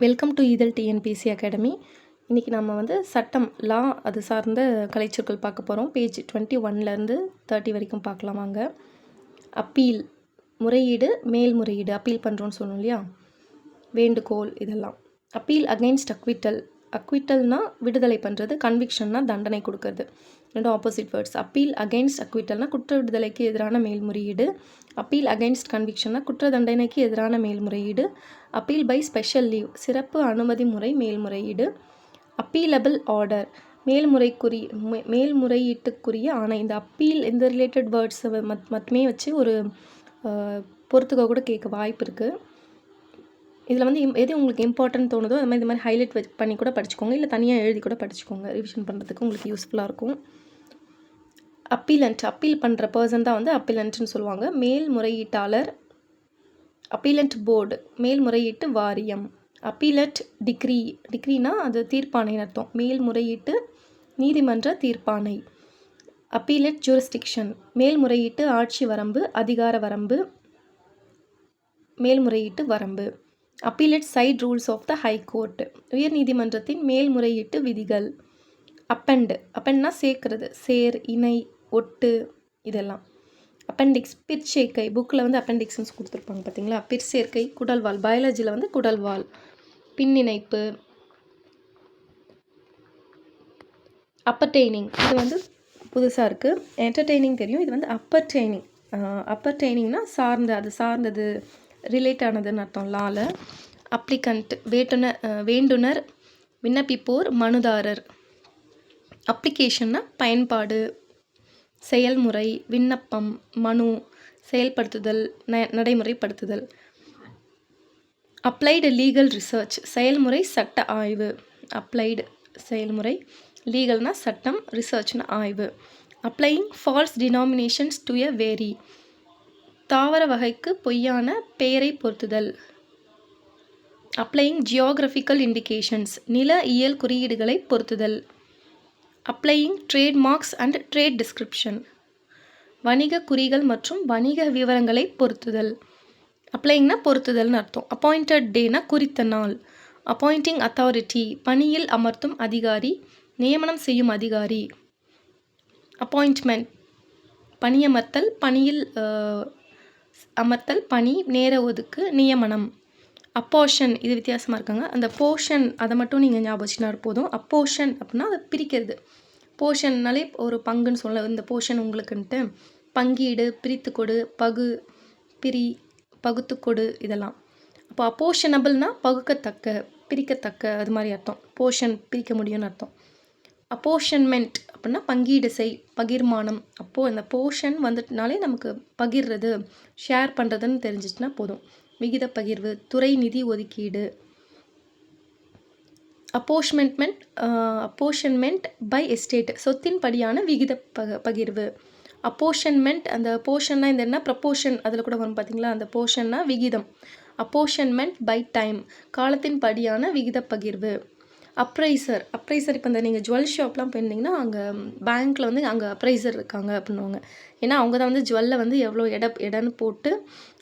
Welcome to Ithazh TNPSC academy இன்றைக்கி நம்ம வந்து சட்டம் லா அது சார்ந்த கலைச்சொற்கள் பார்க்க போகிறோம் பேஜ் டுவெண்ட்டி ஒன்லேருந்து தேர்ட்டி வரைக்கும் பார்க்கலாம் வாங்க. அப்பீல் முறையீடு மேல்முறையீடு அப்பீல் பண்ணுறோன்னு சொன்னோம் இல்லையா? வேண்டுகோள் இதெல்லாம். அப்பீல் அகைன்ஸ்ட் அக்விட்டல் அக்விட்டல்னால் விடுதலை பண்ணுறது கன்விக்ஷன்னா தண்டனை கொடுக்கறது. ரெண்டும் ஆப்போசிட் வேர்ட்ஸ் அப்பீல் அகைன்ஸ்ட் அக்விட்டல்னா குற்ற விடுதலைக்கு எதிரான மேல்முறையீடு. அப்பீல் அகைன்ஸ்ட் கன்விக்ஷன்னா குற்ற தண்டனைக்கு எதிரான மேல்முறையீடு. அப்பீல் பை ஸ்பெஷல் லீவ் சிறப்பு அனுமதி முறை மேல்முறையீடு. அப்பீலபிள் ஆர்டர் மேல்முறைக்குரிய மே- மேல்முறையீட்டுக்குரிய ஆணை. இந்த அப்பீல் இந்த ரிலேட்டட் வேர்ட்ஸை மத் மட்டுமே வச்சு ஒரு பொறுத்துக்க கூட கேட்க வாய்ப்பு இருக்குது இதில் வந்து எது உங்களுக்கு இம்பார்ட்டன்ட் தோணுதோ அது மாதிரி இந்த மாதிரி ஹைலைட் பண்ணி கூட படிச்சுக்கோங்க. இல்லை தனியாக எழுதி கூட படிச்சுக்கோங்க. ரிவிஷன் பண்ணுறதுக்கு உங்களுக்கு யூஸ்ஃபுல்லாக இருக்கும். அப்பீலண்ட் அப்பீல் பண்ணுற பர்சன் தான் வந்து அப்பீலண்ட்னு சொல்லுவாங்க. மேல்முறையீட்டாளர் அப்பீலண்ட் போர்டு மேல்முறையீட்டு வாரியம். அப்பீலட் டிக்ரி டிக்ரினா அது தீர்ப்பானைன்னு அர்த்தம். மேல்முறையீட்டு நீதிமன்ற தீர்ப்பானை அப்பீலட் ஜூரிஸ்டிக்ஷன் மேல்முறையீட்டு ஆட்சி வரம்பு அதிகார வரம்பு மேல்முறையீட்டு வரம்பு. Appellate side rules of the high court உயர்நீதிமன்றத்தின் மேல்முறையீட்டு விதிகள். அப்பெண்டு அப்பெண்ட்னா சேர்க்கறது. சேர் இணை ஒட்டு இதெல்லாம். அப்பெண்டிக்ஸ் பிற்சேர்க்கை புக்கில் வந்து அப்பெண்டிக்ஸ்னு கொடுத்துருப்பாங்க பார்த்தீங்களா? பிற்சேர்க்கை குடல்வால் பயாலஜியில் வந்து குடல்வால் பின்னிணைப்பு அப்பர்டெய்னிங் இது வந்து புதுசாக இருக்குது என்டர்டெய்னிங் தெரியும். இது வந்து அப்பர்டெய்னிங் அப்பர்டெய்னிங்னா சார்ந்த அது சார்ந்தது. ரிலேட் ஆனதுன்னு அர்த்தம் லால. அப்ளிகண்ட் வேட்டுன வேண்டுனர் விண்ணப்பிப்போர் மனுதாரர். அப்ளிகேஷன்னா பயன்பாடு செயல்முறை விண்ணப்பம் மனு செயல்படுத்துதல் ந நடைமுறைப்படுத்துதல். அப்ளைடு லீகல் ரிசர்ச் செயல்முறை சட்ட ஆய்வு. அப்ளைடு செயல்முறை லீகல்னால் சட்டம் ரிசர்ச்னா ஆய்வு. Applying false denominations to a very தாவர வகைக்கு பொய்யான பெயரை பொருத்துதல். அப்ளையிங் ஜியோகிராஃபிக்கல் இண்டிகேஷன்ஸ் நில இயல் குறியீடுகளை பொருத்துதல். Applying trademarks and trade description வணிக குறிகள் மற்றும் வணிக விவரங்களை பொருத்துதல். அப்ளைங்னா பொருத்துதல்னு அர்த்தம். அப்பாயிண்டட் டேனா குறித்த நாள். அப்பாயிண்டிங் அத்தாரிட்டி பணியில் அமர்த்தும் அதிகாரி நியமனம் செய்யும் அதிகாரி. அப்பாயிண்ட்மெண்ட் பணியமர்த்தல் பணியில் அமர்த்தல் பணி நேர ஒதுக்கு நியமனம். அப்போஷன் இது வித்தியாசமாக இருக்காங்க. அந்த போர்ஷன் அதை மட்டும் நீங்கள் ஞாபகம் வச்சுனா போதும். அப்போஷன் அப்படின்னா அதை பிரிக்கிறது. போர்ஷன்னாலே ஒரு பங்குன்னு சொல்ல இந்த போர்ஷன் உங்களுக்குன்ட்டு. பங்கீடு பிரித்து கொடு பகு பிரி பகுத்து கொடு இதெல்லாம். அப்போ அப்போஷனபிள்னால் பகுக்கத்தக்க பிரிக்கத்தக்க அது மாதிரி அர்த்தம். போர்ஷன் பிரிக்க முடியும்னு அர்த்தம். அப்போஷன்மெண்ட் அப்படின்னா பங்கீடு செய் பகிர்மானம். அப்போது இந்த போர்ஷன் வந்துட்டுனாலே நமக்கு பகிர்றது ஷேர் பண்ணுறதுன்னு தெரிஞ்சிச்சுன்னா போதும். விகித பகிர்வு துறை நிதி ஒதுக்கீடு. அப்போஷ்மெண்ட்மெண்ட் அப்போஷன்மெண்ட் பை எஸ்டேட் சொத்தின் படியான விகித பக பகிர்வு. அப்போஷன்மெண்ட் அந்த போர்ஷன்னா இந்த என்ன? ப்ரப்போஷன் அதில் கூட வரும் பார்த்தீங்களா அந்த போர்ஷன்னா விகிதம். அப்போஷன்மெண்ட் பை டைம் காலத்தின் படியான விகித பகிர்வு. அப்ரைசர் அப்ரைசர் இப்போ இந்த நீங்கள் ஜுவல் ஷாப்லாம் போயிருந்தீங்கன்னா அங்கே பேங்க்கில் வந்து அங்கே அப்ரைசர் இருக்காங்க அப்படின்னுவாங்க ஏன்னா அவங்க தான் வந்து ஜுவல்ல வந்து எவ்வளோ எட எடைன்னு போட்டு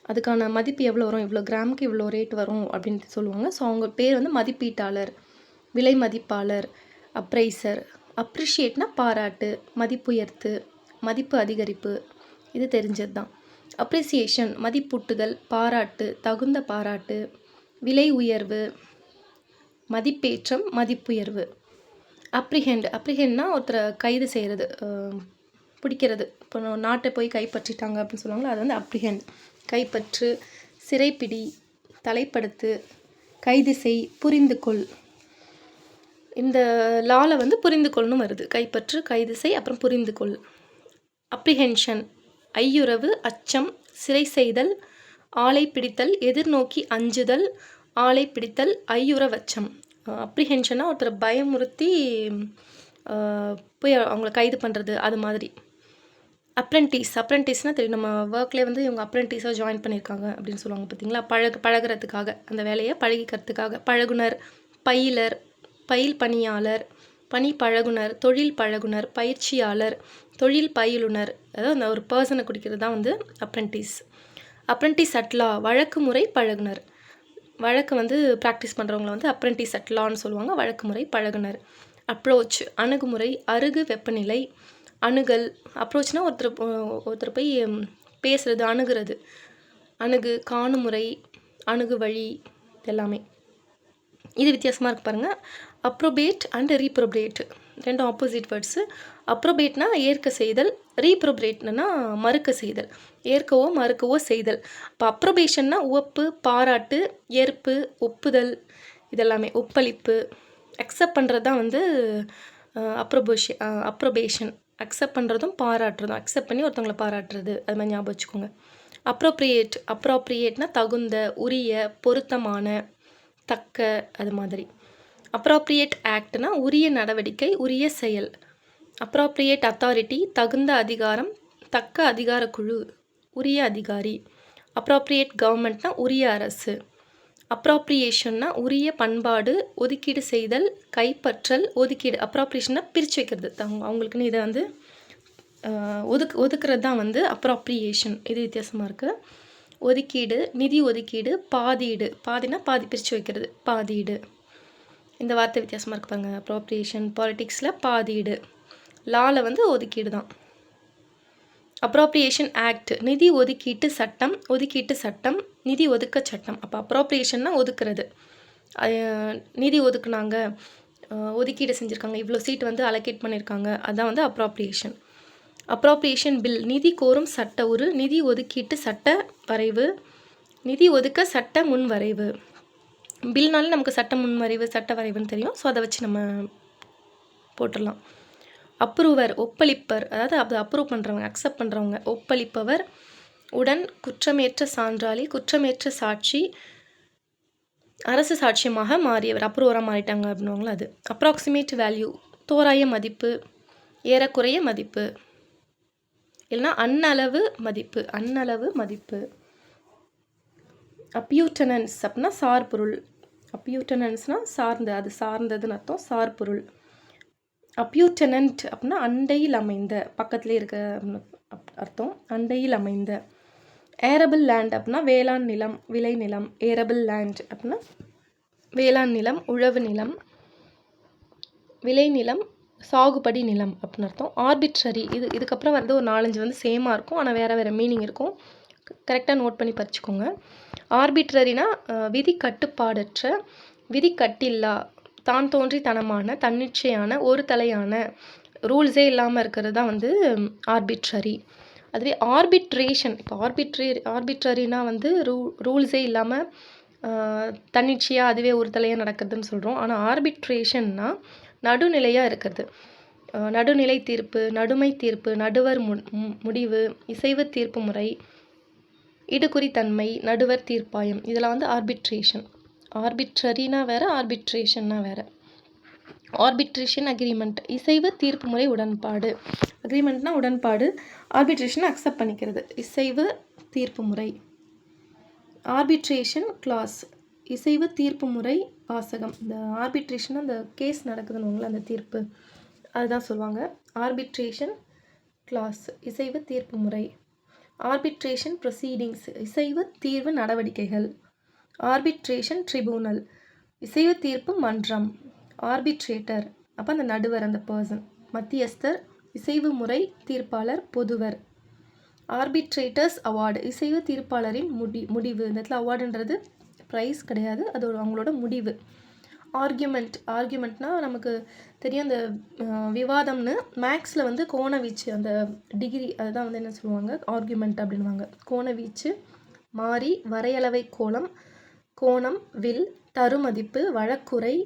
அதுக்கான மதிப்பு எவ்வளோ வரும் இவ்வளோ கிராமுக்கு இவ்வளோ ரேட் வரும் அப்படின்ட்டு சொல்லுவாங்க. ஸோ அவங்க பேர் வந்து மதிப்பீட்டாளர் விலை மதிப்பாளர் அப்ரைசர் அப்ரிஷியேட்னா பாராட்டு மதிப்புயர்த்து மதிப்பு அதிகரிப்பு இது தெரிஞ்சது தான் அப்ரிசியேஷன் மதிப்பூட்டுதல் பாராட்டு தகுந்த பாராட்டு விலை உயர்வு மதிப்பேற்றம் மதிப்புயர்வு. அப்ரிஹெண்ட் அப்ரிஹெண்ட்னா ஒருத்தரை கைது செய்கிறது பிடிக்கிறது. இப்போ நாட்டை போய் கைப்பற்றிட்டாங்க அப்படின்னு சொல்லுவாங்களோ அது வந்து அப்ரிஹெண்ட் கைப்பற்று சிறைப்பிடி தலைப்படுத்து கைது செய் புரிந்து கொள் இந்த லால வந்து புரிந்து கொள்ளணும் வருது. கைப்பற்று கைது செய் அப்புறம் புரிந்து கொள் அப்ரிஹென்ஷன் ஐயுறவு அச்சம் சிறை செய்தல் ஆலை பிடித்தல் எதிர்நோக்கி அஞ்சுதல் ஆளை பிடித்தல் ஐயுறவச்சம். அப்ரிஹென்ஷனாக ஒருத்தரை பயமுறுத்தி போய் அவங்கள கைது பண்ணுறது அது மாதிரி. அப்ரெண்டிஸ் அப்ரெண்டிஸ்னால் தெரியும். நம்ம ஒர்க்லேயே வந்து இவங்க அப்ரெண்டிஸாக ஜாயின் பண்ணியிருக்காங்க அப்படின்னு சொல்லுவாங்க பார்த்தீங்களா? பழக பழகுறதுக்காக அந்த வேலையை பழகிக்கிறதுக்காக. பழகுனர் பயிலர் பயில் பணியாளர் பணி பழகுனர் தொழில் பழகுனர் பயிற்சியாளர் தொழில் பயிலுனர். அதாவது அந்த ஒரு பர்சனை குடிக்கிறது தான் வந்து அப்ரெண்டிஸ் அப்ரெண்டிஸ் அட்லா வழக்கு முறை பழகுனர். வழக்கு வந்து ப்ராக்டிஸ் பண்ணுறவங்கள வந்து அப்ரெண்டிஸ் அட்லான்னு சொல்லுவாங்க. வழக்கு முறை பழகுனர். அப்ரோச் அணுகுமுறை அருகு வெப்பநிலை அணுகல் அப்ரோச்னால் ஒருத்தர் போ- ஒருத்தர் போய் பேசுகிறது அணுகிறது. அணுகு காணுமுறை அணுகு வழி எல்லாமே இது வித்தியாசமாக இருக்கு பாருங்கள் அப்ரோபேட் அண்ட் ரீப்ரோபேட் ரெண்டும் ஆப்போசிட் வேர்ட்ஸு அப்ரோபேட்னா ஏற்க செய்தல் ரீப்ரோபேட்னா மறுக்க செய்தல். ஏற்கவோ மறுக்கவோ செய்தல். இப்போ அப்ரோபேஷன்னா உவப்பு பாராட்டு ஏற்பு ஒப்புதல் இதெல்லாமே ஒப்பளிப்பு. அக்செப்ட் பண்ணுறது தான் வந்து அப்ரோபோஷ அப்ரோபேஷன் அக்செப்ட் பண்ணுறதும் பாராட்டுறதும். அக்செப்ட் பண்ணி ஒருத்தவங்களை பாராட்டுறது. அது மாதிரி ஞாபகம் வச்சுக்கோங்க. அப்ரோப்ரியேட் அப்ரோப்ரியேட்னா தகுந்த உரிய பொருத்தமான தக்க அது மாதிரி. அப்ராப்ரியேட் ஆக்ட்னா உரிய நடவடிக்கை உரிய செயல். அப்ராப்ரியேட் அத்தாரிட்டி தகுந்த அதிகாரம் தக்க அதிகாரக்குழு. உரிய அதிகாரி. அப்ராப்ரியேட் கவர்மெண்ட்னா உரிய அரசு. அப்ராப்ரியேஷன்னா உரிய பண்பாடு ஒதுக்கீடு செய்தல் கைப்பற்றல் ஒதுக்கீடு அப்ராப்ரியேஷன்னா பிரித்து வைக்கிறது. அவங்க அவங்களுக்குன்னு இதை வந்து ஒதுக்கு ஒதுக்குறது தான் வந்து அப்ராப்ரியேஷன் இது வித்தியாசமாக இருக்குது ஒதுக்கீடு நிதி ஒதுக்கீடு பாதீடு. பாதினா பாதி பிரித்து வைக்கிறது. பாதீடு. இந்த வார்த்தை வித்தியாசமாக இருக்கு பாருங்க. அப்ராப்ரியேஷன் பாலிட்டிக்ஸில் பாதீடு. லாவில் வந்து ஒதுக்கீடு தான். அப்ராப்ரியேஷன் ஆக்ட் நிதி ஒதுக்கீட்டு சட்டம் ஒதுக்கீட்டு சட்டம் நிதி ஒதுக்க சட்டம். அப்போ அப்ராப்ரியேஷன்னா ஒதுக்குறது. நிதி ஒதுக்குனாங்க. ஒதுக்கீடு செஞ்சுருக்காங்க. இவ்வளோ சீட் வந்து அலோகேட் பண்ணியிருக்காங்க அதுதான் வந்து அப்ராப்ரியேஷன் அப்ராப்ரியேஷன் பில் நிதி கோரும் சட்ட உரு நிதி ஒதுக்கீட்டு சட்ட வரைவு நிதி ஒதுக்க சட்ட முன் வரைவு. பில்னாலே நமக்கு சட்ட முன்வரைவு சட்ட வரைவுன்னு தெரியும். ஸோ அதை வச்சு நம்ம போட்டுடலாம். அப்ரூவர் ஒப்பளிப்பர் அதாவது அதை அப்ரூவ் பண்ணுறவங்க அக்செப்ட் பண்ணுறவங்க ஒப்பளிப்பவர் உடன் குற்றமேற்ற சான்றாளி குற்றமேற்ற சாட்சி அரசு சாட்சியமாக மாறியவர் அப்ரூவராக மாறிட்டாங்க அப்படின்னுவாங்களா அது. அப்ராக்சிமேட் வேல்யூ தோராய மதிப்பு ஏறக்குறைய மதிப்பு இல்லைன்னா அன்னளவு மதிப்பு அன்னளவு மதிப்பு. அப்யூட்டனன்ஸ் அப்படின்னா சார்பொருள். அப்யூட்டனன்ஸ்னால் சார்ந்த அது சார்ந்ததுன்னு அர்த்தம் சார்பொருள். அப்யூட்டனன்ட் அப்படின்னா அண்டையில் அமைந்த பக்கத்துலேயே இருக்க அப்- அர்த்தம் அண்டையில் அமைந்த. ஏரபிள் லேண்ட் அப்படின்னா வேளாண் நிலம் விளை நிலம் ஏரபிள் லேண்ட் அப்படின்னா வேளாண் நிலம் உழவு நிலம் விளைநிலம் சாகுபடி நிலம் அப்படின்னு அர்த்தம். ஆர்பிட்ரரி இது இதுக்கப்புறம் வந்து ஒரு நாலஞ்சு வந்து சேமாக இருக்கும். ஆனால் வேறு வேறு மீனிங் இருக்கும். கரெக்டாக நோட் பண்ணி படிச்சுக்கோங்க. ஆர்பிட்ரரினா விதி கட்டுப்பாடற்ற விதி கட்டில்லா தான் தோன்றித்தனமான தன்னிச்சையான ஒரு தலையான ரூல்ஸே இல்லாமல் இருக்கிறது தான் வந்து ஆர்பிட்ரரி அதுவே ஆர்பிட்ரேஷன் இப்போ ஆர்பிட்ரே ஆர்பிட்ரரினா வந்து ரூ ரூல்ஸே இல்லாமல் தன்னிச்சையாக அதுவே ஒரு தலையாக நடக்குதுன்னு சொல்கிறோம் ஆனால் ஆர்பிட்ரேஷன்னா நடுநிலையாக இருக்கிறது. நடுநிலை தீர்ப்பு நடுமை தீர்ப்பு நடுவர் மு முடிவு இசைவு தீர்ப்பு முறை இடுகுறித்தன்மை நடுவர் தீர்ப்பாயம் இதெல்லாம் வந்து ஆர்பிட்ரேஷன் ஆர்பிட்ரரினா வேறு ஆர்பிட்ரேஷன்னா வேறு. ஆர்பிட்ரேஷன் அக்ரிமெண்ட் இசைவு தீர்ப்பு முறை உடன்பாடு. அக்ரிமெண்ட்னா உடன்பாடு ஆர்பிட்ரேஷன் அக்செப்ட் பண்ணிக்கிறது. இசைவு தீர்ப்பு முறை. ஆர்பிட்ரேஷன் கிளாஸ் இசைவு தீர்ப்பு முறை வாசகம். இந்த ஆர்பிட்ரேஷன் அந்த கேஸ் நடக்குதுன்னு அந்த தீர்ப்பு. அதுதான் சொல்லுவாங்க. ஆர்பிட்ரேஷன் கிளாஸ் இசைவு தீர்ப்பு முறை. ஆர்பிட்ரேஷன் ப்ரொசீடிங்ஸ் இசைவு தீர்வு நடவடிக்கைகள். ஆர்பிட்ரேஷன் ட்ரிபூனல் இசைவு தீர்ப்பு மன்றம். ஆர்பிட்ரேட்டர் அப்போ அந்த நடுவர் அந்த பர்சன் மத்தியஸ்தர் இசைவு முறை தீர்ப்பாளர் பொதுவர். ஆர்பிட்ரேட்டர்ஸ் அவார்டு இசைவு தீர்ப்பாளரின் முடி முடிவு. இந்த இடத்துல அவார்டுன்றது ப்ரைஸ் கிடையாது. அது ஒரு அவங்களோட முடிவு. ஆர்கியூமெண்ட் ஆர்கியூமெண்ட்னால் நமக்கு தெரியும் அந்த விவாதம்னு மேக்ஸில் வந்து கோணவீச்சு அந்த டிகிரி அதுதான் வந்து என்ன சொல்லுவாங்க? ஆர்கியூமெண்ட் அப்படின்வாங்க கோணவீச்சு மாறி வரையளவை கோலம் கோணம் வில் தருமதிப்பு வழக்குரை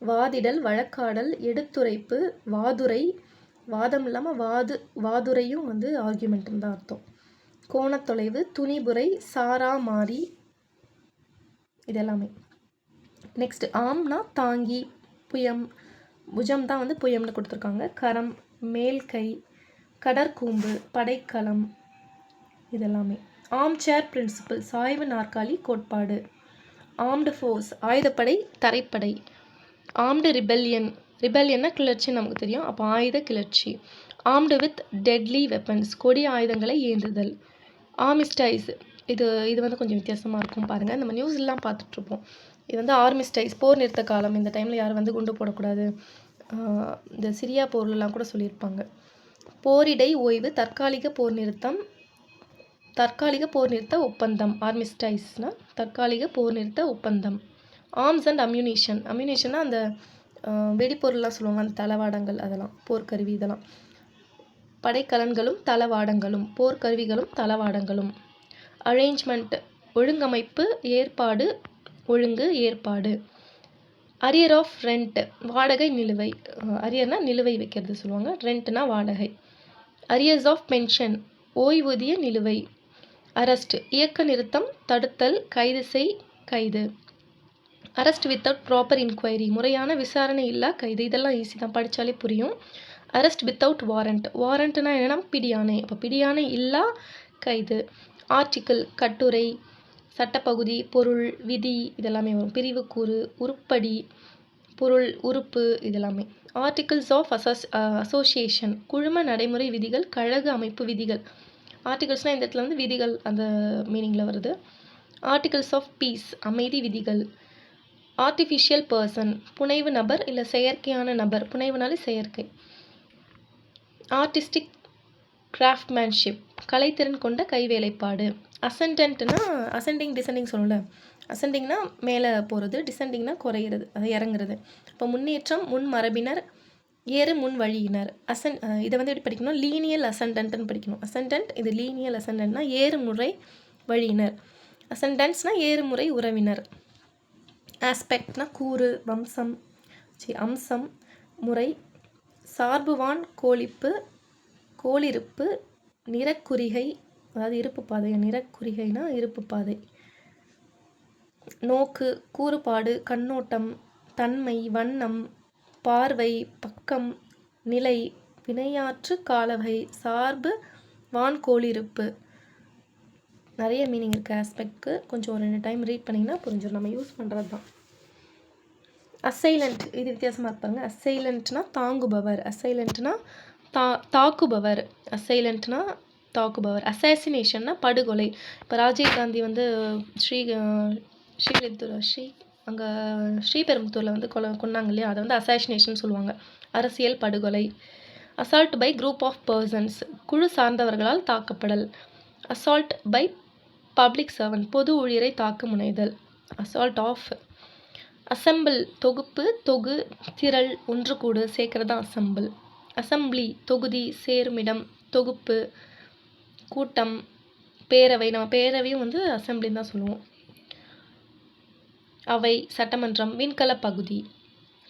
வாதிடல் வழக்காடல் எடுத்துரைப்பு வாதுரை வாதம் இல்லாமல் வாது வாதுரையும் வந்து ஆர்கியூமெண்ட்னு தான் அர்த்தம். கோணத்தொலைவு துணிபுரை சாரா மாறி இதெல்லாமே. நெக்ஸ்ட் ஆம்னா தாங்கி புயம் புஜம் தான் வந்து புயம்னு கொடுத்துருக்காங்க. கரம் மேல் கை கடற்கூம்பு படைக்கலம் இதெல்லாமே. ஆம் சேர் பிரின்சிபல் சாய்வு நாற்காலி கோட்பாடு. ஆம்டு ஃபோர்ஸ் ஆயுதப்படை தரைப்படை. ஆம்டு ரிபெல்லியன் ரிபெல்லியன்னா கிளர்ச்சி நமக்கு தெரியும். அப்போ ஆயுத கிளர்ச்சி. ஆம்டு வித் டெட்லி வெப்பன்ஸ் கொடி ஆயுதங்களை ஏந்துதல். ஆர்மிஸ்டைஸ் இது இது வந்து கொஞ்சம் வித்தியாசமாக இருக்கும் பாருங்கள் நம்ம நியூஸ்லாம் பார்த்துட்ருப்போம். இது வந்து ஆர்மிஸ்டைஸ் போர் நிறுத்த காலம். இந்த டைமில் யாரும் வந்து குண்டு போடக்கூடாது. இந்த சிரியா போர்லலாம் கூட சொல்லியிருப்பாங்க. போரிடை ஓய்வு தற்காலிக போர் நிறுத்தம் தற்காலிக போர் நிறுத்த ஒப்பந்தம். ஆர்மிஸ்டைஸ்னால் தற்காலிக போர் நிறுத்த ஒப்பந்தம். ஆர்ம்ஸ் அண்ட் அம்யூனேஷன் அம்யூனேஷன்னா அந்த வெடிப்பொருள்லாம் சொல்லுவாங்க அந்த தளவாடங்கள் அதெல்லாம் போர்க்கருவி இதெல்லாம். படைக்கலன்களும் தளவாடங்களும் போர்க்கருவிகளும் தளவாடங்களும். அரேஞ்ச்மெண்ட் ஒழுங்கமைப்பு ஏற்பாடு ஒழுங்கு ஏற்பாடு. அரியர் ஆஃப் ரெண்ட் வாடகை நிலுவை. அரியர்னா நிலுவை வைக்கிறது சொல்லுவாங்க ரெண்ட்னா வாடகை. அரியர்ஸ் ஆஃப் பென்ஷன் ஓய்வூதிய நிலுவை. அரெஸ்ட் இயக்க நிறுத்தம் தடுத்தல் கைது செய் கைது. அரெஸ்ட் வித்தவுட் ப்ராப்பர் இன்கொயரி முறையான விசாரணை இல்லா கைது. இதெல்லாம் ஈஸி தான். படித்தாலே புரியும். அரெஸ்ட் வித்தவுட் வாரண்ட் வாரண்ட்னா என்னென்னா பிடியானை அப்போ பிடியாணை இல்லா கைது. ஆர்டிக்கிள் கட்டுரை சட்டப்பகுதி பொருள் விதி இதெல்லாமே வரும். பிரிவுக்கூறு உருப்படி பொருள் உறுப்பு இதெல்லாமே. ஆர்டிகிள்ஸ் ஆஃப் அசோஸ் அசோசியேஷன் குழும நடைமுறை விதிகள் கழக அமைப்பு விதிகள். ஆர்டிகல்ஸ்னால் இந்த இடத்துல வந்து விதிகள் அந்த மீனிங்கில் வருது. ஆர்டிகல்ஸ் ஆஃப் பீஸ் அமைதி விதிகள். ஆர்டிஃபிஷியல் பர்சன் புனைவு நபர் இல்லை செயற்கையான நபர். புனைவுனாலே செயற்கை. ஆர்டிஸ்டிக் கிராஃப்ட்மேன்ஷிப் கலைத்திறன் கொண்ட கைவேலைப்பாடு அசண்டன்ட்னா அசெண்டிங் டிசெண்டிங் சொல்லல அசெண்டிங்னா மேலே போகிறது டிசெண்டிங்னா குறையிறது அது இறங்குறது. இப்போ முன்னேற்றம் முன் மரபினர் ஏறு முன் வழியினர். அசன் இதை வந்து எப்படி படிக்கணும்? லீனியல் அசண்டன்ட்னு படிக்கணும். அசண்டன்ட் இது லீனியல் அசண்டன்ட்னா ஏறுமுறை வழியினர். அசண்டன்ட்ஸ்னா ஏறுமுறை உறவினர். ஆஸ்பெக்ட்னா கூறு வம்சம் சி அம்சம் முறை சார்புவான் கோழிப்பு கோளிருப்பு நிறக்குறிகை அதாவது இருப்பு பாதை நிறக்குறிகைனா இருப்பு பாதை. நோக்கு கூறுபாடு கண்ணோட்டம் தன்மை வண்ணம் பார்வை பக்கம் நிலை வினையாற்று காலவகை சார்பு வான்கோளிருப்பு. நிறைய மீனிங் இருக்குது ஆஸ்பெக்ட்க்கு கொஞ்சம் ஒரு ரெண்டு டைம் ரீட் பண்ணிங்கன்னா புரிஞ்சிடும் நம்ம யூஸ் பண்ணுறது தான் அசைலண்ட் இது வித்தியாசமாக இருப்பாங்க அசைலண்ட்னா தாங்குபவர். அசைலண்ட்னா தா தாக்குபவர். அசைலண்ட்னா தாக்குபவர். அசாசினேஷன்னா படுகொலை. இப்போ ராஜீவ் காந்தி வந்து ஸ்ரீ ஸ்ரீலித்தூர் ஸ்ரீ அங்கே ஸ்ரீபெரும்புத்தூரில் வந்து கொலை கொன்னாங்க இல்லையா? அதை வந்து அசாசினேஷன் சொல்லுவாங்க. அரசியல் படுகொலை. Assault by group of persons குழு சார்ந்தவர்களால் தாக்கப்படல். அசால்ட் பை பப்ளிக் சர்வன்ட் பொது ஊழியரை தாக்க முனைதல். அசால்ட் ஆஃப் அசெம்பிள் தொகுப்பு தொகு திரள் ஒன்று கூடு சேர்க்கறது தான் அசம்பிள் அசெம்பிளி தொகுதி சேருமிடம் தொகுப்பு கூட்டம் பேரவை. நம்ம பேரவையும் வந்து அசெம்பிளின்னு தான் சொல்லுவோம். அவை சட்டமன்றம் விண்கல பகுதி.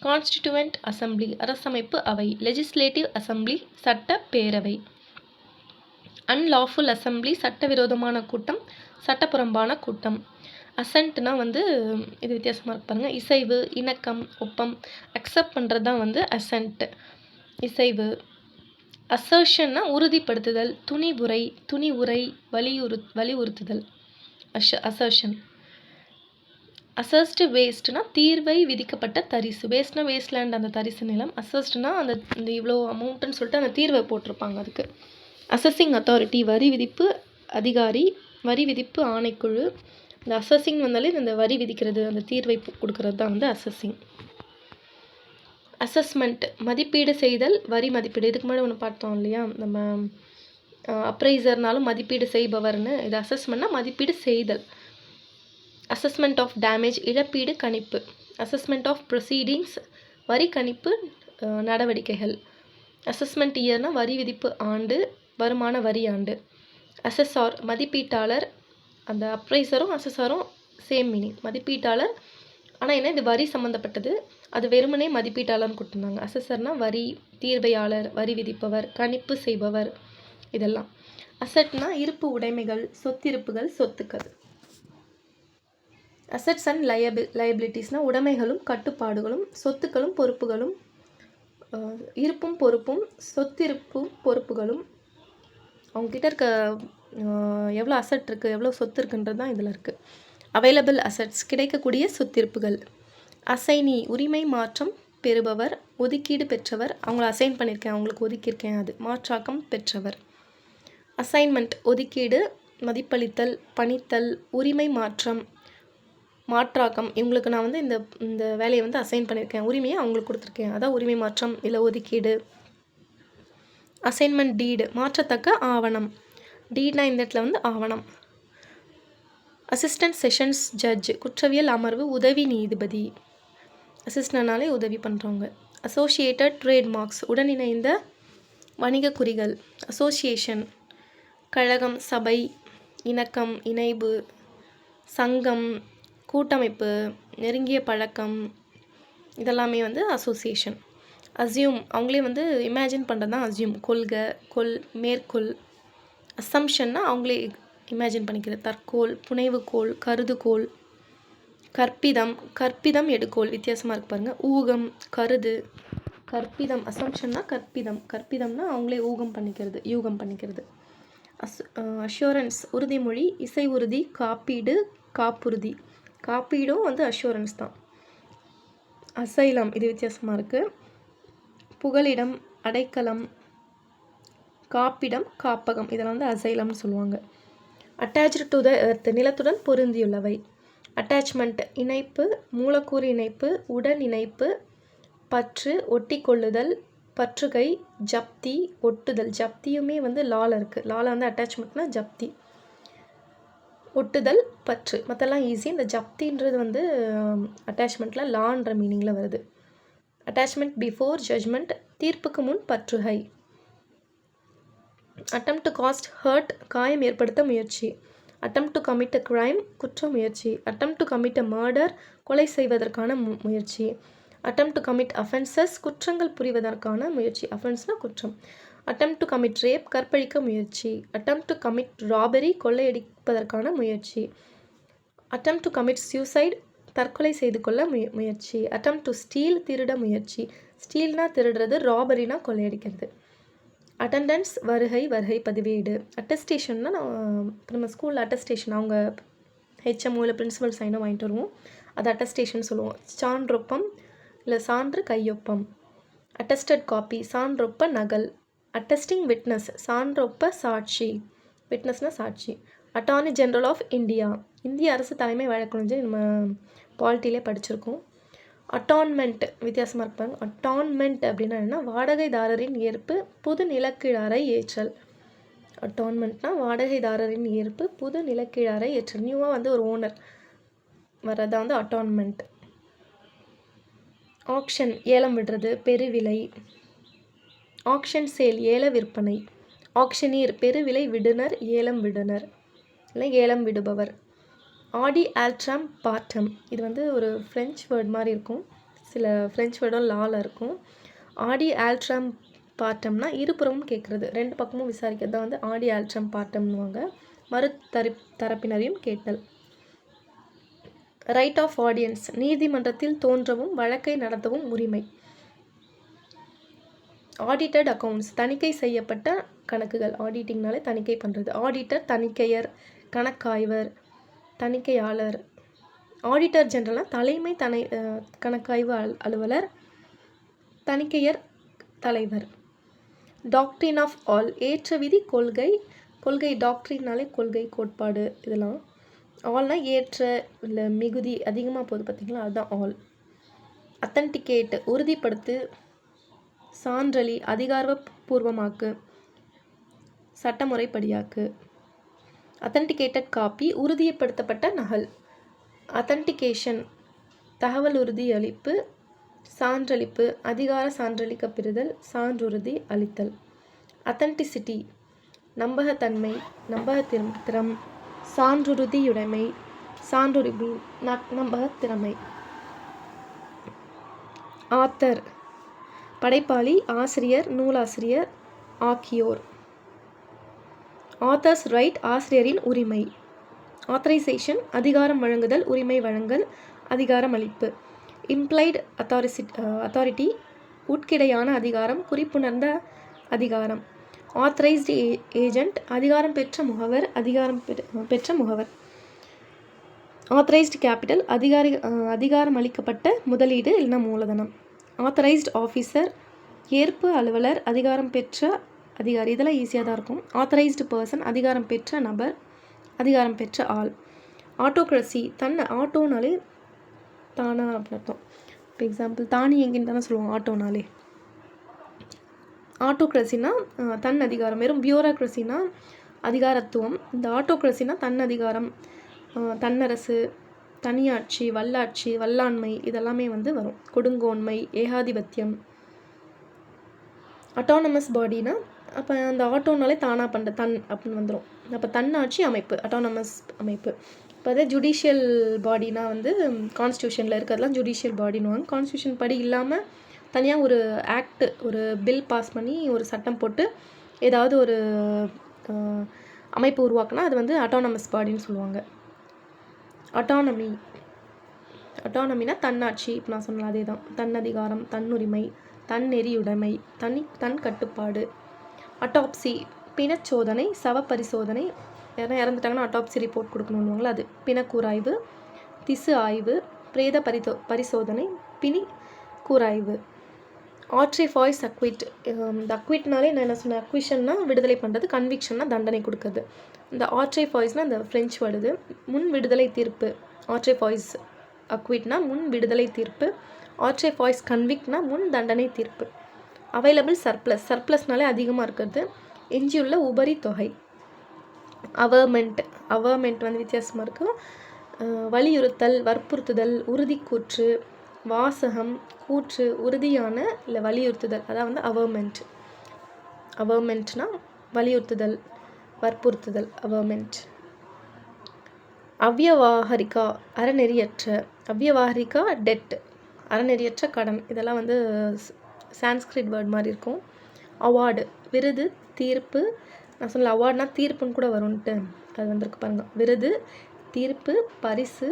கான்ஸ்டிடியூவன்ட் அசம்பிளி அரசமைப்பு அவை. லெஜிஸ்லேட்டிவ் அசெம்பிளி சட்ட பேரவை. அன்லாஃபுல் அசம்பிளி சட்டவிரோதமான கூட்டம் சட்டப்புறம்பான கூட்டம். அசன்ட்னா வந்து இது வித்தியாசமாக இருக்கு பாருங்கள் இசைவு இணக்கம் ஒப்பம். அக்செப்ட் பண்ணுறது தான் வந்து அசன்ட் இசைவு. அசர்ஷன்னா உறுதிப்படுத்துதல் துணிவுரை துணி உரை வலியுறு வலியுறுத்துதல். அஷ அசர்ஷன் அசஸ்டு வேஸ்ட்னா தீர்வை விதிக்கப்பட்ட தரிசு. வேஸ்ட்னா வேஸ்ட்லேண்ட் அந்த தரிசு நிலம். அசஸ்ட்னா அந்த இந்த இவ்வளோ அமௌண்ட்டுன்னு சொல்லிட்டு அந்த தீர்வை போட்டிருப்பாங்க அதுக்கு. அசஸிங் அத்தாரிட்டி வரி விதிப்பு அதிகாரி வரி விதிப்பு ஆணைக்குழு. இந்த அசஸிங் வந்தாலே இந்த வரி விதிக்கிறது அந்த தீர்வை கொடுக்கறது தான் வந்து அசஸிங் அசஸ்மெண்ட் மதிப்பீடு செய்தல் வரி மதிப்பீடு. இதுக்கு முன்னாடி ஒன்று பார்த்தோம் இல்லையா? நம்ம அப்ரைசர்னாலும் மதிப்பீடு செய்பவர்னு. இது அசஸ்மெண்ட்னா மதிப்பீடு செய்தல். அசஸ்மெண்ட் ஆஃப் டேமேஜ் இழப்பீடு கணிப்பு. அசஸ்மெண்ட் ஆஃப் ப்ரொசீடிங்ஸ் வரி கணிப்பு நடவடிக்கைகள். அசஸ்மெண்ட் இயர்னால் வரி விதிப்பு ஆண்டு வருமான வரி ஆண்டு. அசஸ்ஆர் மதிப்பீட்டாளர் அந்த அப்ரைசரும் அசஸ்ஆரும் சேம் மீனிங் மதிப்பீட்டாளர் ஆனால் என்ன இது வரி சம்மந்தப்பட்டது அது வெறுமனே மதிப்பீட்டாளர்னு கொடுத்துருந்தாங்க. அசஸர்னால் வரி தீர்வையாளர் வரி விதிப்பவர் கணிப்பு செய்பவர் இதெல்லாம். அசட்னா இருப்பு உடைமைகள் சொத்திருப்புகள் சொத்துக்கள். அசட்ஸ் அண்ட் லயபி லயபிலிட்டிஸ்னால் உடைமைகளும் கட்டுப்பாடுகளும் சொத்துக்களும் பொறுப்புகளும் இருப்பும் பொறுப்பும் சொத்திருப்பு பொறுப்புகளும். அவங்கக்கிட்ட இருக்க எவ்வளோ அசட் இருக்குது எவ்வளோ சொத்து இருக்குன்றது தான் இதில் இருக்குது அவைலபிள் அசட்ஸ் கிடைக்கக்கூடிய சொத்திருப்புகள். அசைனி உரிமை மாற்றம் பெறுபவர் ஒதுக்கீடு பெற்றவர். அவங்கள அசைன் பண்ணியிருக்கேன் அவங்களுக்கு ஒதுக்கியிருக்கேன் அது. மாற்றாக்கம் பெற்றவர். அசைன்மெண்ட் ஒதுக்கீடு மதிப்பளித்தல் பணித்தல் உரிமை மாற்றம் மாற்றாக்கம். இவங்களுக்கு நான் வந்து இந்த இந்த வேலையை வந்து அசைன் பண்ணியிருக்கேன். உரிமையை அவங்களுக்கு கொடுத்துருக்கேன். அதான் உரிமை மாற்றம் இல்லை ஒதுக்கீடு. அசைன்மெண்ட் டீடு மாற்றத்தக்க ஆவணம். டீட்னா இந்த இடத்துல வந்து ஆவணம். அசிஸ்டன்ட் செஷன்ஸ் ஜட்ஜ் குற்றவியல் அமர்வு உதவி நீதிபதி. அசிஸ்டன்ட்னாலே உதவி பண்ணுறவங்க அசோசியேட்டட் ட்ரேட்மார்க்ஸ் உடன் இணைந்த வணிக குறிகள். அசோசியேஷன் கழகம் சபை இணக்கம் இணைவு சங்கம் கூட்டமைப்பு நெருங்கிய பழக்கம் இதெல்லாமே வந்து அசோசியேஷன் அஸ்யூம் அவங்களே வந்து இமேஜின் பண்ணுறது தான் அஸ்யூம் கொள்கை கொள் மேற்கொள். அசம்ஷன்னா அவங்களே இமேஜின் பண்ணிக்கிறது தற்கோள் புனைவுகோள் கருதுகோள். கற்பிதம் கற்பிதம் எடுக்கோள் வித்தியாசமாக இருக்கு பாருங்கள் ஊகம் கருது. கற்பிதம் அசம்ஷன்னா கற்பிதம். கற்பிதம்னா அவங்களே ஊகம் பண்ணிக்கிறது யூகம் பண்ணிக்கிறது. அஸ் அஷூரன்ஸ் உறுதிமொழி இசை உறுதி காப்பீடு காப்புறுதி. காப்பீடும் வந்து அஷூரன்ஸ் தான். அசைலம் இது வித்தியாசமாக இருக்குது புகலிடம் அடைக்கலம் காப்பிடம் காப்பகம் இதெல்லாம் வந்து அசைலம்னு சொல்லுவாங்க. அட்டாச்சு டு த எர்த் நிலத்துடன் பொருந்தியுள்ளவை. அட்டாச்மெண்ட் இணைப்பு மூலக்கூறு இணைப்பு உடன் இணைப்பு பற்று ஒட்டி கொள்ளுதல் பற்றுகை ஜப்தி ஒட்டுதல். ஜப்தியுமே வந்து லால இருக்குது லால வந்து அட்டாச்மெண்ட்னா ஜப்தி. ஒட்டுதல் பற்று. மற்றெல்லாம் ஈஸி இந்த ஜப்தின்றது வந்து அட்டாச்மெண்ட்டில் லான்ற மீனிங்கில் வருது. அட்டாச்மெண்ட் பிஃபோர் ஜட்ஜ்மெண்ட் தீர்ப்புக்கு முன் பற்றுகை. அட்டம் டு காஸ்ட் ஹர்ட் காயம் ஏற்படுத்த முயற்சி. Attempt to commit a crime குற்ற முயற்சி. Attempt to commit a murder கொலை செய்வதற்கான மு முயற்சி. அட்டம் டு கமிட் அஃபென்சஸ் குற்றங்கள் புரிவதற்கான முயற்சி. அஃபென்ஸ்னால் குற்றம். அட்டம் டு கமிட் ரேப் கற்பழிக்க முயற்சி. அட்டம் டு கமிட் ராபரி கொள்ளையடிப்பதற்கான முயற்சி. அட்டம் டு கமிட் சியூசைட் தற்கொலை செய்து கொள்ள முய முயற்சி. அட்டம் டு ஸ்டீல் திருட முயற்சி. ஸ்டீல்னா திருடுறது ராபரினா கொள்ளையடிக்கிறது. அட்டண்டன்ஸ் வருகை வருகை பதிவேடு. அட்டஸ்டேஷன்னா நான் நம்ம ஸ்கூலில் அட்டஸ்டேஷன் அவங்க ஹெச்எம்ஓ இல்லை பிரின்ஸிபல் சைனோ வாங்கிட்டு வருவோம். அது அட்டஸ்டேஷன் சொல்லுவோம். சான்றொப்பம் இல்லை சான்று கையொப்பம். அட்டஸ்டட் காப்பி சான்றொப்ப நகல். அட்டஸ்டிங் விட்னஸ் சான்றொப்ப சாட்சி விட்னஸ்னால் சாட்சி அட்டார்னி ஜென்ரல் ஆஃப் இந்தியா இந்திய அரசு தலைமை வழக்கறிஞர் நம்ம பாலிட்டிலே படிச்சிருக்கோம். அட்டான்மெண்ட் வித்தியாசமாக இருப்பாங்க. அட்டான்மெண்ட் அப்படின்னா என்ன வாடகைதாரரின் ஏற்பு புது நிலக்கிழாரை ஏற்றல். அட்டான்மெண்ட்னா வாடகைதாரரின் ஏற்பு புது நிலக்கிழாரை ஏற்றல். நியூவாக வந்து ஒரு ஓனர் வர்றதா வந்து அட்டான்மெண்ட் ஆக்ஷன் ஏலம் விடுறது பெருவிலை. ஆக்ஷன் சேல் ஏல விற்பனை. ஆக்ஷனீர் பெருவிலை விடுனர் ஏலம் விடுனர் இல்லை ஏலம் விடுபவர். ஆடி ஆல்ட்ராம் பாட்டம் இது வந்து ஒரு ஃப்ரெஞ்ச் வேர்ட் மாதிரி இருக்கும். சில ஃப்ரெஞ்ச் வேர்டும் லால இருக்கும். ஆடி ஆல்ட்ராம் பாட்டம்னா இருபுறமும் கேட்குறது. ரெண்டு பக்கமும் விசாரிக்கிறது தான் வந்து ஆடி ஆல்ட்ராம் பாட்டம்னுவாங்க மறு தரி தரப்பினரையும் கேட்டல். ரைட் ஆஃப் ஆடியன்ஸ் நீதிமன்றத்தில் தோன்றவும் வழக்கை நடத்தவும் உரிமை. ஆடிட்டட் அக்கௌண்ட்ஸ் தணிக்கை செய்யப்பட்ட கணக்குகள் ஆடிட்டிங்னாலே தணிக்கை பண்ணுறது ஆடிட்டர் தணிக்கையர் கணக்காய்வர் தணிக்கையாளர். ஆடிட்டர் ஜென்ரலாக தலைமை தனி கணக்காய்வு அல் அலுவலர் தணிக்கையர் தலைவர். டாக்ட்ரின் ஆஃப் ஆல் ஏற்ற விதி கொள்கை. கொள்கை டாக்ட்ரின்னாலே கொள்கை கோட்பாடு இதெல்லாம். ஆல்னால் ஏற்ற இல்லை மிகுதி அதிகமாக போகுது பார்த்தீங்களா அதுதான் ஆல் அத்தன்டிகேட் உறுதிப்படுத்து சான்றளி அதிகாரப்பூர்வமாக்கு. சட்டமுறைப்படியாக்கு. அத்தன்டிகேட்டட் காப்பி உறுதிப்படுத்தப்பட்ட நகல். அத்தன்டிகேஷன் தகவல் உறுதி அளிப்பு சான்றளிப்பு அதிகார சான்றளிக்க பெறுதல் சான்றுறுதி அளித்தல். அத்தன்டிசிட்டி நம்பகத்தன்மை நம்பகத்திறம் திறம். சான்றுறுதியுடைமை சான்றுரிமை நம்பகத்திறமை. ஆத்தர் படைப்பாளி ஆசிரியர் நூலாசிரியர் ஆக்கியோர் ஆத்தர்ஸ் ரைட் ஆசிரியரின் உரிமை. ஆத்தரைசேஷன் அதிகாரம் வழங்குதல் உரிமை வழங்கல் அதிகாரம் அளிப்பு. இம்ப்ளைடு அத்தாரிசி அத்தாரிட்டி உட்கிடையான அதிகாரம் குறிப்புணர்ந்த அதிகாரம். ஆத்தரைஸ்டு ஏஜெண்ட் அதிகாரம் பெற்ற முகவர் அதிகாரம் பெற்ற- பெற்ற முகவர். ஆத்தரைஸ்டு கேபிட்டல் அதிகாரி அதிகாரம் அளிக்கப்பட்ட முதலீடு இல்லைன்னா மூலதனம். ஆத்தரைஸ்டு ஆஃபீஸர் ஏற்பு அலுவலர் அதிகாரம் பெற்ற அதிகாரி. இதெல்லாம் ஈஸியாக தான் இருக்கும். ஆத்தரைஸ்டு பர்சன் அதிகாரம் பெற்ற நபர் அதிகாரம் பெற்ற ஆள். ஆட்டோக்ரஸி தன்னை ஆட்டோனாலே தானா அப்படின்னு அர்த்தம். இப்போ எக்ஸாம்பிள் தானி எங்கேன்னு தானே சொல்லுவோம் ஆட்டோனாலே ஆட்டோக்ரஸினா தன் அதிகாரம். வெறும் பியூரோக்ரஸினா அதிகாரத்துவம். இந்த ஆட்டோக்ரஸினா தன் அதிகாரம். தன்னரசு தனியாட்சி வல்லாட்சி வல்லாண்மை இதெல்லாமே வந்து வரும். கொடுங்கோன்மை ஏகாதிபத்தியம். அட்டானமஸ் பாடினா அப்போ அந்த ஆட்டோனாலே தானாக பண்ணுற தன் அப்படின்னு வந்துடும் அப்போ தன்னாட்சி அமைப்பு அட்டானமஸ் அமைப்பு. இப்போ அதே ஜுடிஷியல் பாடினா வந்து கான்ஸ்டியூஷனில் இருக்கிறதுலாம் ஜுடிஷியல் பாடினுவாங்க கான்ஸ்டியூஷன் படி இல்லாமல் தனியாக ஒரு ஆக்ட் ஒரு பில் பாஸ் பண்ணி ஒரு சட்டம் போட்டு ஏதாவது ஒரு அமைப்பு உருவாக்குனா அது வந்து அட்டானமஸ் பாடின்னு சொல்லுவாங்க. அட்டானமி அட்டானமினா தன்னாட்சி இப்போ நான் சொன்னேன் அதே தான் தன்னதிகாரம் தன்னுரிமை தன்னெறியுடைமை தனி தன் கட்டுப்பாடு. அட்டாப்சி பிணச்சோதனை சவ பரிசோதனை இறந்துட்டாங்கன்னா அட்டாப்சி ரிப்போர்ட் கொடுக்கணுன்னுவாங்களா அது. பிணக்கூராய்வு திசு ஆய்வு பிரேத பரிதோ பரிசோதனை பிணி கூராய்வு. ஆட்ரிஃபாய்ஸ் அக்விட் இந்த அக்விட்னாலே நான் என்ன சொன்னேன் அக்விஷன்னா விடுதலை பண்ணுறது கன்விக்ஷன்னா தண்டனை கொடுக்குறது. இந்த ஆட்ரி ஃபாய்ஸ்னால் இந்த ஃப்ரெஞ்ச் வருது முன் விடுதலை தீர்ப்பு. ஆட்ரி ஃபாய்ஸ் அக்விட்னா முன் விடுதலை தீர்ப்பு. ஆட்ரி ஃபாய்ஸ் கன்விக்ட்னா முன் தண்டனை தீர்ப்பு. அவைலபிள் சர்ப்ளஸ் சர்ப்ளஸ்னாலே அதிகமாக இருக்கிறது. எஞ்சியுள்ள உபரி தொகை. அவர்மெண்ட் அவர்மெண்ட் வந்து வித்தியாசமாக இருக்கும் வலியுறுத்தல் வற்புறுத்துதல் உறுதிக்கூற்று வாசகம் கூற்று உறுதியான இல்லை வலியுறுத்துதல். அதான் வந்து அவர்மெண்ட் அவர்மெண்ட்னா வலியுறுத்துதல். வற்புறுத்துதல் அவர்மெண்ட் அவ்யவாகரிகா அறநெறியற்ற அவ்யவாகரிகா டெட் அறநெறியற்ற கடன். இதெல்லாம் வந்து சான்ஸ்கிரிட் வேர்ட் மாதிரி இருக்கும். அவார்டு விருது தீர்ப்பு. நான் சொல்ல அவார்ட்னா தீர்ப்புன்னு கூட வரும்ன்ட்டு அது வந்திருக்கு பாருங்க. விருது தீர்ப்பு பரிசு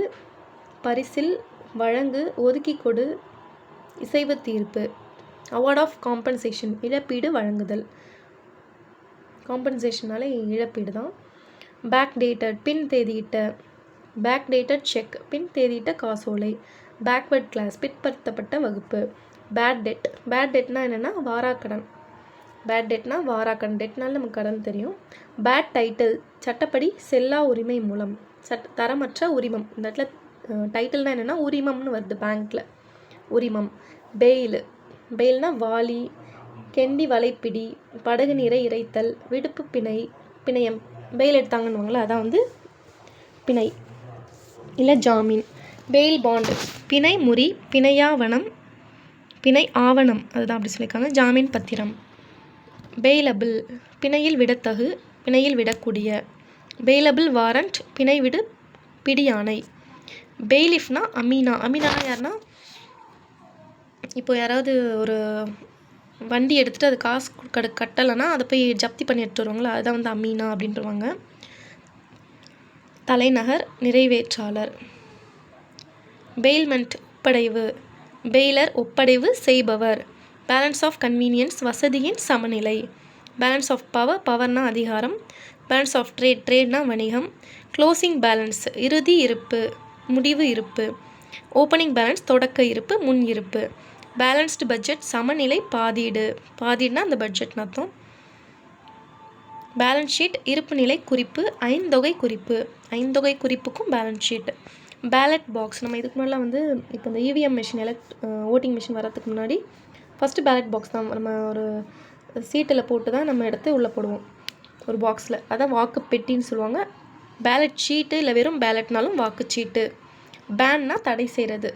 பரிசில் வழங்கு ஒதுக்கி கொடு இசைவு தீர்ப்பு. அவார்ட் ஆஃப் காம்பன்சேஷன் இழப்பீடு வழங்குதல். காம்பன்சேஷனாலே இழப்பீடு தான். பேக் டேட்டட் பின் தேதியிட்ட பேக் டேட்டட் செக் பின் தேதியிட்ட காசோலை பேக்வர்ட் கிளாஸ் பிற்படுத்தப்பட்ட வகுப்பு பேட் டெட் பேட் டெட்னா என்னென்னா வாராக்கடன். பேட் டெட்னா வாராக்கடன். டெட்னால் நமக்கு கடன் தெரியும். பேட் டைட்டில் சட்டப்படி செல்லா உரிமை மூலம் சட் தரமற்ற உரிமம். இந்த இடத்துல டைட்டில்னா என்னென்னா உரிமம்னு வருது பேங்க்கில் உரிமம். பெயில் பெயில்னா வாலி கெண்டி வலைப்பிடி படகு நீரை இறைத்தல் விடுப்பு பிணை பிணையம் பெயில் எடுத்தாங்கன்னுவாங்களே அதான் வந்து பிணை. இல்லை ஜாமீன். பெயில் பாண்டு பிணை முறி பிணையாவணம் பிணை ஆவணம் அதுதான் அப்படி சொல்லியிருக்காங்க. ஜாமீன் பத்திரம். பெயிலபிள் பிணையில் விடத்தகு பிணையில் விடக்கூடிய. பெயிலபிள் வாரண்ட் பிணை விடு பிடியானை பெயிலிஃப்னா அமீனா. அமீனானா யாருன்னா இப்போ யாராவது ஒரு வண்டி எடுத்துகிட்டு அது காசு கொடுக்க கட்டலைன்னா அதை போய் ஜப்தி பண்ணி எடுத்துட்டு வருவாங்களா? அதுதான் வந்து அமீனா அப்படின்றவாங்க. தலைநகர் நிறைவேற்றாளர். பெயில்மெண்ட் ஒப்படைவு. பெயிலர் ஒப்படைவு செய்பவர். பேலன்ஸ் ஆஃப் கன்வீனியன்ஸ் வசதியின் சமநிலை. பேலன்ஸ் ஆஃப் பவர் பவர்னா அதிகாரம். பேலன்ஸ் ஆஃப் ட்ரேட் ட்ரேட்னா வணிகம். க்ளோசிங் பேலன்ஸ் இறுதி இருப்பு முடிவு இருப்பு. ஓப்பனிங் பேலன்ஸ் தொடக்க இருப்பு முன் இருப்பு. பேலன்ஸ்டு பட்ஜெட் சமநிலை பாதீடு. பாதீடுனா அந்த பட்ஜெட்னு அர்த்தம். பேலன்ஸ் ஷீட் இருப்புநிலை குறிப்பு ஐந்தொகை குறிப்பு. ஐந்தொகை குறிப்புக்கும் பேலன்ஸ் ஷீட். Ballot box. நம்ம இதுக்கு முன்னாடிலாம் வந்து இப்போ இந்த EVM machine elect voting machine வரதுக்கு முன்னாடி ஃபஸ்ட்டு பேலட் பாக்ஸ் தான். நம்ம ஒரு சீட்டில் போட்டு தான் நம்ம எடுத்து உள்ளே போடுவோம். ஒரு பாக்ஸில் அதான் வாக்கு பெட்டின்னு சொல்லுவாங்க. பேலட் ஷீட்டு இல்லை வெறும் பேலட்னாலும் வாக்கு சீட்டு பேன்னா தடை செய்கிறது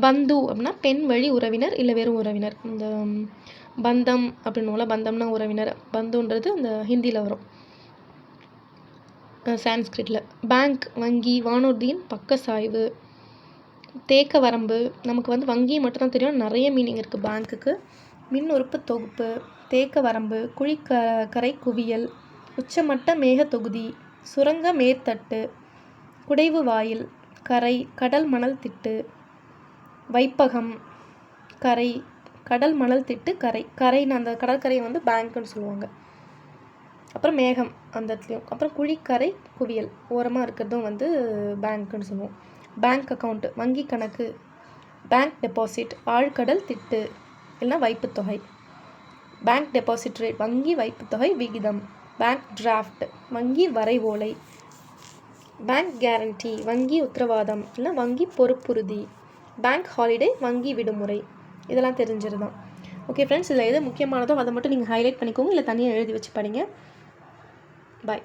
பந்து அப்படின்னா பெண் வழி உறவினர் இல்லை வெறும் உறவினர். இந்த பந்தம் அப்படின்னுவோம்ல பந்தம்னா உறவினர். பந்துன்றது அந்த ஹிந்தியில் வரும். சான்ஸ்கிரிட்டில் பேங்க் வங்கி வானூர்தியின் பக்க சாய்வு தேக்க வரம்பு. நமக்கு வந்து வங்கி மட்டும்தான் தெரியும். நிறைய மீனிங் இருக்குது பேங்க்குக்கு. மின் உறுப்பு தொகுப்பு. தேக்க வரம்பு. குழிக்க கரை குவியல். உச்சமட்ட மேக தொகுதி. சுரங்க மேற்தட்டு. குடைவு வாயில். கரை கடல் மணல் திட்டு. வைப்பகம் கரை கடல் மணல் திட்டு கரை. கரைன்னு அந்த கடற்கரையை வந்து பேங்க்குன்னு சொல்லுவாங்க. அப்புறம் மேகம் அந்த இடத்துலையும். அப்புறம் குழிக்கரை குவியல். ஓரமாக இருக்கிறதும் வந்து பேங்க்குன்னு சொல்லுவோம். பேங்க் அக்கௌண்ட்டு வங்கி கணக்கு பேங்க் டெபாசிட் ஆழ்கடல் திட்டு இல்லைன்னா வைப்புத்தொகை. பேங்க் டெபாசிட் ரேட் வங்கி வைப்புத்தொகை விகிதம். பேங்க் டிராஃப்ட் வங்கி வரைவோலை. பேங்க் கேரண்டி வங்கி உத்தரவாதம் இல்லைனா வங்கி பொறுப்புறுதி. பேங்க் ஹாலிடே வங்கி விடுமுறை. இதெல்லாம் தெரிஞ்சிருதான் ஓகே ஃப்ரெண்ட்ஸ் இதில் எது முக்கியமானதோ அதை மட்டும் நீங்கள் ஹைலைட் பண்ணிக்கோங்க. இல்லை தனியாக எழுதி வச்சு படிங்க. பாய்